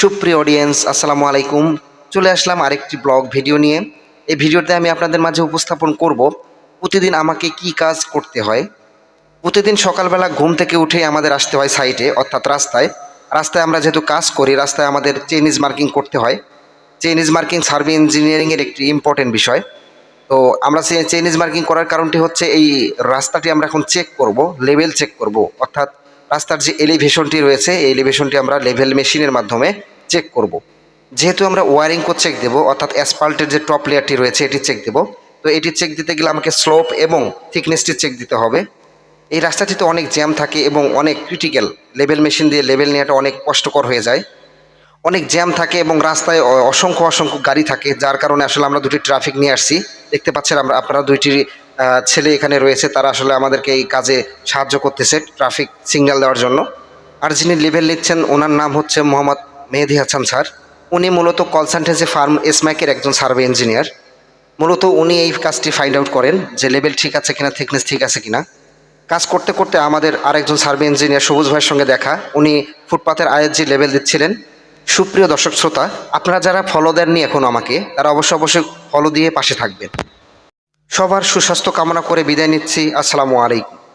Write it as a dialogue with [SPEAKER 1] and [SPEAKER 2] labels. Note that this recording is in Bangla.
[SPEAKER 1] সুপ্রিয় অডিয়েন্স আসসালামু আলাইকুম। চলে আসলাম আরেকটি ব্লগ ভিডিও নিয়ে। এই ভিডিওতে আমি আপনাদের মাঝে উপস্থাপন করব প্রতিদিন আমাকে কি কাজ করতে হয়। প্রতিদিন সকালবেলা ঘুম থেকে উঠেই আমাদের আসতে হয় সাইটে অর্থাৎ রাস্তায়। রাস্তায় আমরা যেহেতু কাজ করি, রাস্তায় আমাদের চেইনিজ মার্কিং করতে হয়। চেইনিজ মার্কিং সার্ভে ইঞ্জিনিয়ারিংয়ের একটি ইম্পর্টেন্ট বিষয়। তো আমরা চেইনিজ মার্কিং করার কারণটি হচ্ছে এই রাস্তাটি আমরা এখন চেক করব লেভেল চেক করব, অর্থাৎ রাস্তার যে এলিভেশনটি রয়েছে, এই এলিভেশনটি আমরা লেভেল মেশিনের মাধ্যমে চেক করব। যেহেতু আমরা ওয়ারিং কোড চেক দেবো, অর্থাৎ অ্যাসপাল্টের যে টপ লেয়ারটি রয়েছে, এটি চেক দেবো। তো এটি চেক দিতে গেলে আমাকে স্লোপ এবং থিকনেসটি চেক দিতে হবে। এই রাস্তাটিতে অনেক জ্যাম থাকে এবং অনেক ক্রিটিক্যাল লেভেল মেশিন দিয়ে লেভেল নেওয়াটা অনেক কষ্টকর হয়ে যায়। অনেক জ্যাম থাকে এবং রাস্তায় অসংখ্য অসংখ্য গাড়ি থাকে, যার কারণে আসলে আমরা দুটি ট্রাফিক নিয়ে আসছি। দেখতে পাচ্ছেন আমরা, আপনারা দুইটি ছেলে এখানে রয়েছে, তারা আসলে আমাদেরকে এই কাজে সাহায্য করতেছে ট্রাফিক সিগন্যাল দেওয়ার জন্য। আর যিনি লেভেল নিচ্ছেন, ওনার নাম হচ্ছে মোহাম্মদ মেহেদি হাসান স্যার। উনি মূলত কলসান্টেন্সি ফার্ম এসম্যাকের একজন সার্ভে ইঞ্জিনিয়ার মূলত উনি এই কাজটি ফাইন্ড আউট করেন যে লেভেল ঠিক আছে কিনা থিকনেস ঠিক আছে কিনা। কাজ করতে করতে আমাদের আরেকজন সার্ভে ইঞ্জিনিয়ার সবুজ ভাইয়ের সঙ্গে দেখা। উনি ফুটপাথের আইএসজি লেভেল দিচ্ছিলেন। সুপ্রিয় দর্শক শ্রোতা, আপনারা যারা ফলো দেননি এখন আমাকে, তারা অবশ্যই অবশ্যই ফলো দিয়ে পাশে থাকবেন। সবার সুস্বাস্থ্য কামনা করে বিদায় নিচ্ছি। আসসালামু আলাইকুম।